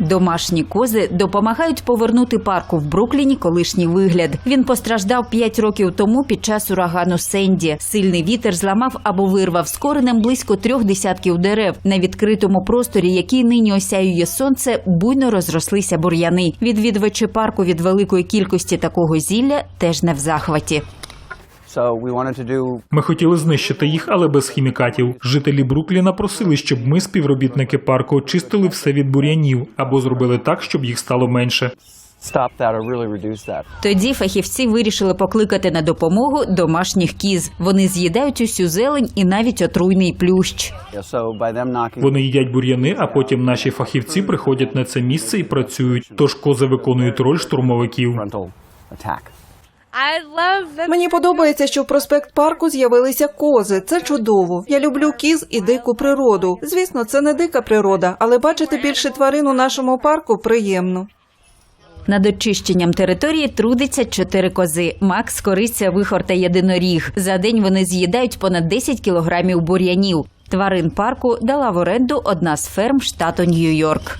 Домашні кози допомагають повернути парку в Брукліні колишній вигляд. Він постраждав 5 років тому під час урагану Сенді. Сильний вітер зламав або вирвав з коренем близько трьох десятків дерев. На відкритому просторі, який нині осяює сонце, буйно розрослися бур'яни. Відвідувачі парку від великої кількості такого зілля теж не в захваті. Ми хотіли знищити їх, але без хімікатів. Жителі Брукліна просили, щоб ми, співробітники парку, очистили все від бур'янів або зробили так, щоб їх стало менше. stop that or really reduce that. Тоді фахівці вирішили покликати на допомогу домашніх кіз. Вони з'їдають усю зелень і навіть отруйний плющ. Yeah, so by them knocking Вони їдять бур'яни, а потім наші фахівці приходять на це місце і працюють. Тож кози виконують роль штурмовиків. Мені подобається, що в проспект парку з'явилися кози. Це чудово. Я люблю кіз і дику природу. Звісно, це не дика природа, але бачити більше тварин у нашому парку приємно. Над очищенням території трудиться чотири кози. Макс, кориця, вихор та єдиноріг. За день вони з'їдають понад 10 кілограмів бур'янів. Тварин парку дала в оренду одна з ферм штату Нью-Йорк.